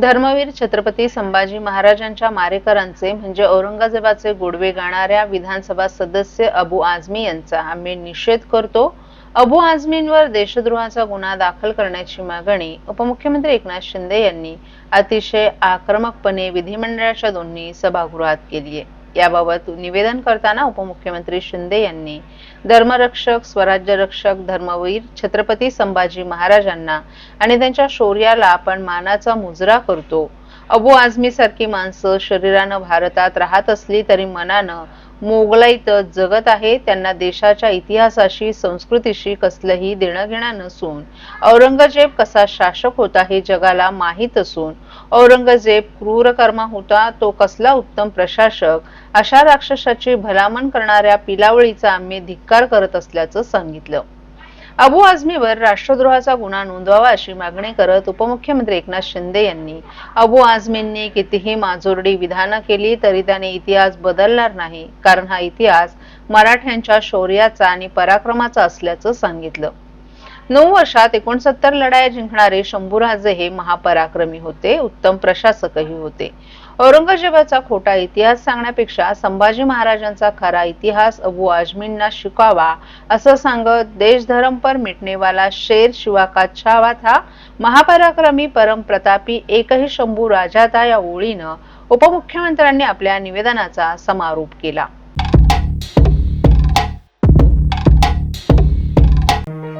धर्मवीर छत्रपती संभाजी महाराजांच्या मारेकरांचे म्हणजे औरंगजेबाचे गोडवे गाणाऱ्या विधानसभा सदस्य अबू आझमी यांचा आम्ही निषेध करतो. अबू आझमींवर देशद्रोहाचा गुन्हा दाखल करण्याची मागणी उपमुख्यमंत्री एकनाथ शिंदे यांनी अतिशय आक्रमकपणे विधिमंडळाच्या दोन्ही सभागृहात केली आहे. याबाबत निवेदन करताना उपमुख्यमंत्री शिंदे यांनी धर्मरक्षक स्वराज्य रक्षक धर्मवीर छत्रपती संभाजी महाराजांना आणि त्यांच्या शौर्याला आपण मानाचा मुजरा करतो. अबू आझमी सारखी माणसं शरीरानं भारतात राहत असली तरी मनानं मोगलाईत जगत आहे. त्यांना देशाच्या इतिहासाशी संस्कृतीशी कसलंही देणं घेणं नसून औरंगजेब कसा शासक होता हे जगाला माहीत असून औरंगजेब क्रूरकर्मा होता तो कसला उत्तम प्रशासक अशा राक्षसाची भलामण करणाऱ्या पिलावळीचा आम्ही धिक्कार करत असल्याचं सांगितलं. अबू आझमीवर राष्ट्रद्रोहाचा गुन्हा नोंदवावा अशी मागणी करत उपमुख्यमंत्री एकनाथ शिंदे यांनी. अबू आझमींनी कितीही माजोरडी विधानं केली तरी त्याने इतिहास बदलणार नाही. कारण हा इतिहास मराठ्यांच्या शौर्याचा आणि पराक्रमाचा असल्याचं सांगितलं. नऊ वर्षात एकोणसत्तर लढाया जिंकणारे शंभूराजे हे महापराक्रमी होते उत्तम प्रशासकही होते. औरंगजेबाचा खोटा इतिहास सांगण्यापेक्षा संभाजी महाराजांचा खरा इतिहास अबू आजमींना शिकावा असं सांगत देशधरमपर पर मिटनेवाला शेर शिवा का छावा था महापराक्रमी परम प्रतापी एकही शंभू राजा था या ओळीनं उपमुख्यमंत्र्यांनी आपल्या निवेदनाचा समारोप केला.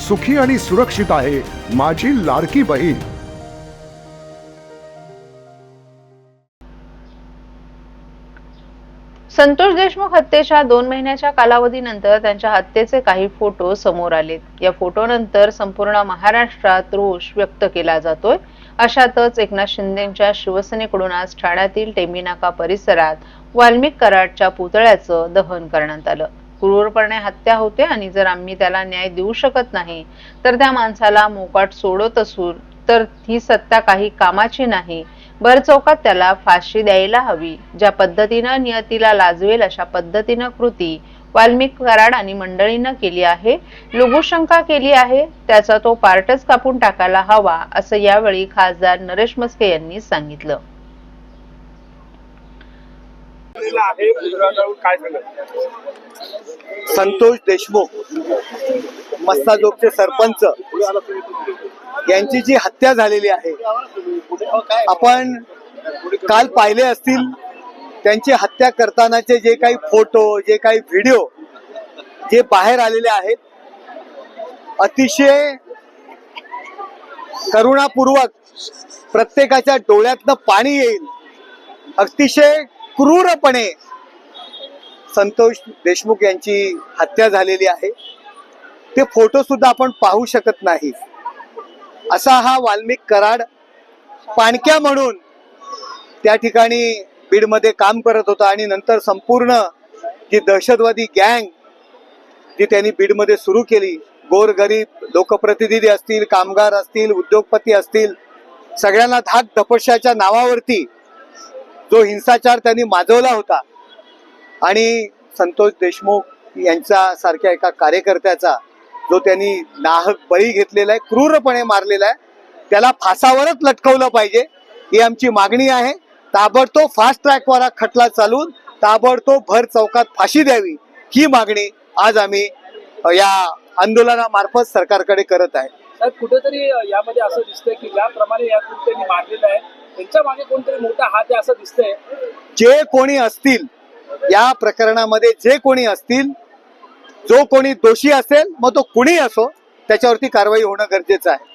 सुखी आणि सुरक्षित आहे माझी लाडकी बहीण. संतोष देशमुख हत्येच्या दोन महिन्याच्या कालावधीनंतर त्यांच्या हत्येचे काही फोटो समोर आलेत. या फोटोनंतर संपूर्ण महाराष्ट्रात रोष व्यक्त केला जातोय. अशातच एकनाथ शिंदेच्या शिवसेनेकडून आज ठाण्यातील टेंबीनाका परिसरात वाल्मिक कराडच्या पुतळ्याचं दहन करण्यात आलं. क्रूरपणे हत्या होते आणि जर आम्ही त्याला न्याय देऊ शकत नाही तर त्या माणसाला मोकाट सोडत असू तर ही सत्ता काही कामाची नाही. भर चौकात त्याला फाशी द्यायला हवी ज्या पद्धतीनं नियतीला लाजवेल अशा पद्धतीनं कृती वाल्मिक कराड आणि मंडळीनं केली आहे लघुशंका केली आहे त्याचा तो पार्टच कापून टाकायला हवा असं यावेळी खासदार नरेश मस्के यांनी सांगितलं आहे मुद्राजाळून काय सांगत संतोष देशमुख मस्ताजोगचे सरपंच यांची जी हत्या झालेली आहे आपण काल पाहिले असतील त्यांची हत्या करतानाचे जे काही फोटो जे काही व्हिडिओ जे बाहेर आलेले आहेत अतिशय करुणापूर्वक प्रत्येकाच्या डोळ्यातनं पाणी येईल अतिशय क्रूरपणे संतोष देशमुख यांची हत्या झालेली आहे. ते फोटो सुद्धा आपण पाहू शकत नाही. असा हा वाल्मिक कराड पाणक्या म्हणून त्या ठिकाणी बीडमध्ये काम करत होता आणि नंतर संपूर्ण जी दहशतवादी गँग जी त्यांनी बीडमध्ये सुरू केली गोरगरीब लोकप्रतिनिधी असतील कामगार असतील उद्योगपती असतील सगळ्यांना धाक धपशाच्या नावावरती जो हिंसाचार त्यांनी माजवला होता. आणि संतोष देशमुख यांच्या सारख्या एका कार्यकर्त्याचा जो त्यांनी नाहक बळी घेतलेला आहे क्रूरपणे मारलेला आहे त्याला फासावरच लटकवलं पाहिजे ही आमची मागणी आहे. ताबडतोब फास्ट ट्रॅकवर हा खटला चालून ताबडतोब भर चौकात फाशी द्यावी ही मागणी आज आम्ही या आंदोलनामार्फत सरकारकडे करत आहे. कुठेतरी यामध्ये असं दिसतंय की ज्याप्रमाणे या कृत्यांनी मारलेलं आहे त्यांच्या मागे कोणतरी मोठा हात आहे असं दिसतंय. जे कोणी असतील या प्रकरणामध्ये जे कोणी असतील जो कोणी दोषी असेल मग तो कुणी असो त्याच्यावरती कारवाई होणं गरजेचं आहे.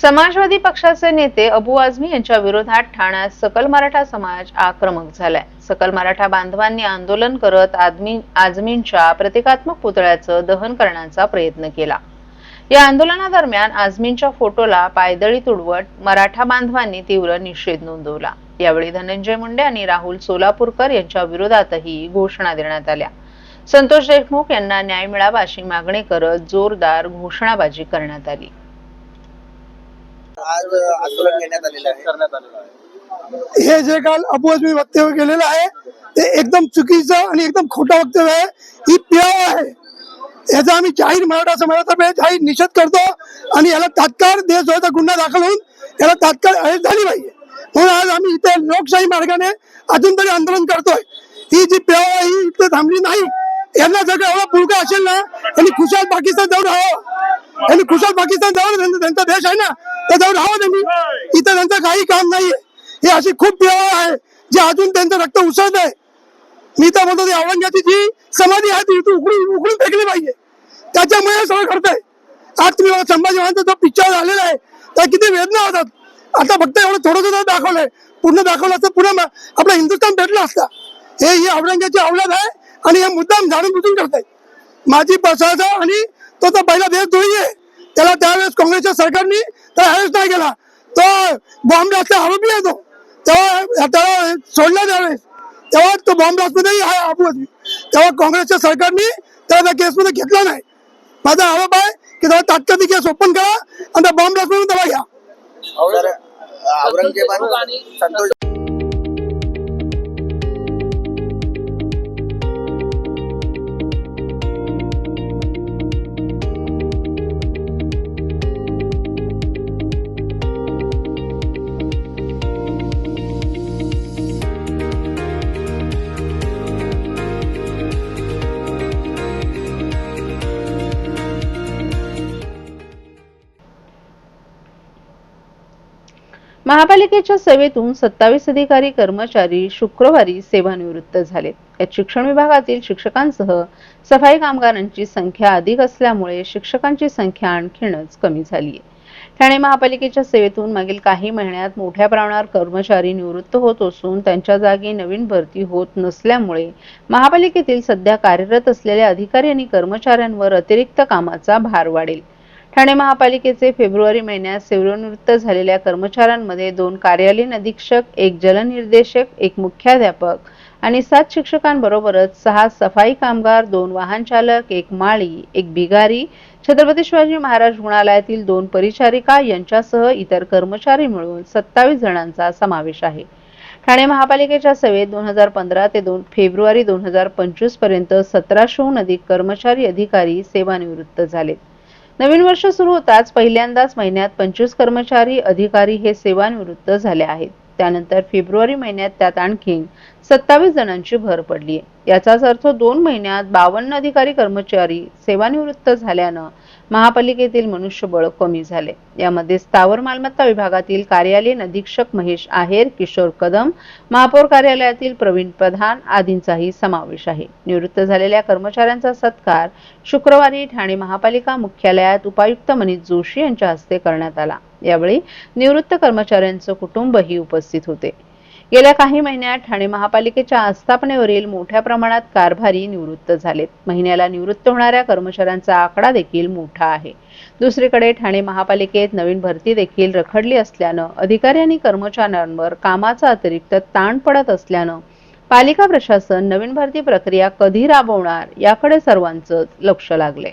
समाजवादी पक्षाचे नेते अबू आझमी यांच्या विरोधात ठाण्यात सकल मराठा समाज आक्रमक झालाय. सकल मराठा बांधवांनी आंदोलन करत आदमी आझमींच्या प्रतिकात्मक पुतळ्याचं दहन करण्याचा प्रयत्न केला. या आंदोलनादरम्यान आझमींच्या फोटोला पायदळी तुडवत मराठा बांधवांनी तीव्र निषेध नोंदवला. यावेळी धनंजय मुंडे आणि राहुल सोलापूरकर यांच्या विरोधातही घोषणा देण्यात आल्या. संतोष देशमुख यांना न्याय मिळावा अशी मागणी करत जोरदार घोषणाबाजी करण्यात आली. आज आंदोलन घेण्यात आलेलं आहे. करण्यात आलेलं आहे. हे जे काल अबुअजमी वक्तव्य केलेलं आहे ते एकदम चुकीचं आणि एकदम खोटं वक्तव्य आहे. ही पियाव आहे. याचा आम्ही जाहीर मराठा समाजातर्फे जाहीर निषेध करतो आणि याला तात्काळ देशद्रोहाचा गुन्हा दाखल होऊन याला तात्काळ अरेस्ट झाली पाहिजे. म्हणून आज आम्ही इथे लोकशाही मार्गाने अजून तरी आंदोलन करतोय. ही जी पियाव आहे ही इथे थांबली नाही. यांना जर एवढा पुळका असेल ना त्यांनी खुशाल पाकिस्तान जाऊन राहावं. त्यांनी खुशाल पाकिस्तान जाऊन त्यांचा देश आहे ना तर जाऊन राहावं त्यांनी. इथं त्यांचं काही काम नाहीये. हे अशी खूप पियाव आहे जे अजून त्यांचं रक्त उसळत आहे मी तर म्हणतो ती औरंगाची जी समाधी आहे ती उकडून उकडून फेकली पाहिजे. त्याच्यामुळे सगळं घडतंय आज तुम्ही बघा संभाजी महाराजांचा जो पिक्चर झालेला आहे त्या किती वेदना होतात. आता फक्त एवढं थोडंसं दाखवलंय पूर्ण दाखवलं असतं पुन्हा आपला आपलं हिंदुस्थान भेटला असता. हे ही औरंगाची औलाद आहे आणि हे मुद्दाम जाणून बुजून करताय माझी बसायचा आणि तो तर पहिला देशद्रोही आहे. त्याला त्यावेळेस काँग्रेसच्या सरकारने तर अरेस्ट नाही केला. तो बॉम्ब असल्या आरोपी आहे तो त्याला सोडला त्यावेळेस. तेव्हा तो बॉम्ब ब्लास्टमध्येही आहे अबू आझमी तेव्हा काँग्रेसच्या सरकारने त्याला त्या केसमध्ये घेतला नाही. माझा आरोप आहे की त्याला तात्काळ केस ओपन करा आणि त्या बॉम्ब ब्लास्टमधून त्याला घ्या. तर औरंगजेबाने संतोष महापालिकेच्या सेवेतून सत्तावीस अधिकारी कर्मचारी शुक्रवारी सेवानिवृत्त झाले. यात शिक्षण विभागातील शिक्षकांसह सफाई कामगारांची संख्या अधिक असल्यामुळे शिक्षकांची संख्या आणखीनच कमी झाली आहे ठाणे महापालिकेच्या सेवेतून मागील काही महिन्यात मोठ्या प्रमाणावर कर्मचारी निवृत्त होत असून त्यांच्या जागी नवीन भरती होत नसल्यामुळे महापालिकेतील सध्या कार्यरत असलेल्या अधिकारी आणि कर्मचाऱ्यांवर अतिरिक्त कामाचा भार वाढेल. ठाणे महापालिकेचे फेब्रुवारी महिन्यात सेवानिवृत्त झालेल्या कर्मचाऱ्यांमध्ये दोन कार्यालयीन अधीक्षक एक जलनिर्देशक एक मुख्याध्यापक आणि सात शिक्षकांबरोबरच सहा सफाई कामगार दोन वाहन चालक एक माळी एक बिगारी छत्रपती शिवाजी महाराज रुग्णालयातील दोन परिचारिका यांच्यासह इतर कर्मचारी मिळून सत्तावीस जणांचा समावेश आहे. ठाणे महापालिकेच्या सेवेत दोन हजार पंधरा ते दोन फेब्रुवारी दोन हजार पंचवीसपर्यंत सतराशेहून अधिक कर्मचारी अधिकारी सेवानिवृत्त झालेत नवीन वर्ष सुरू होताच पहिल्यांदाच महिन्यात पंचवीस कर्मचारी अधिकारी हे सेवानिवृत्त झाले आहेत. त्यानंतर फेब्रुवारी महिन्यात त्यात आणखी सत्तावीस जणांची भर पडली. याचाच अर्थ दोन महिन्यात बावन्न अधिकारी कर्मचारी सेवानिवृत्त झाल्यानं महापालिकेतील मनुष्यबळ कमी झाले. यामध्ये स्थावर मालमत्ता विभागातील कार्यालयीन अधीक्षक महेश आहेर किशोर कदम महापौर कार्यालयातील प्रवीण प्रधान आदींचाही समावेश आहे. निवृत्त झालेल्या कर्मचाऱ्यांचा सत्कार शुक्रवारी ठाणे महापालिका मुख्यालयात उपायुक्त मनीष जोशी यांच्या हस्ते करण्यात आला. यावेळी निवृत्त कर्मचाऱ्यांचं कुटुंबही उपस्थित होते. गेल्या काही महिन्यात ठाणे महापालिकेच्या आस्थापनेवरील मोठ्या प्रमाणात कारभारी निवृत्त झालेत. महिन्याला निवृत्त होणाऱ्या कर्मचाऱ्यांचा आकडा देखील मोठा आहे. दुसरीकडे ठाणे महापालिकेत नवीन भरती देखील रखडली असल्यानं अधिकारी आणि कर्मचाऱ्यांवर कामाचा अतिरिक्त ताण पडत असल्यानं पालिका प्रशासन नवीन भरती प्रक्रिया कधी राबवणार याकडे सर्वांचं लक्ष लागले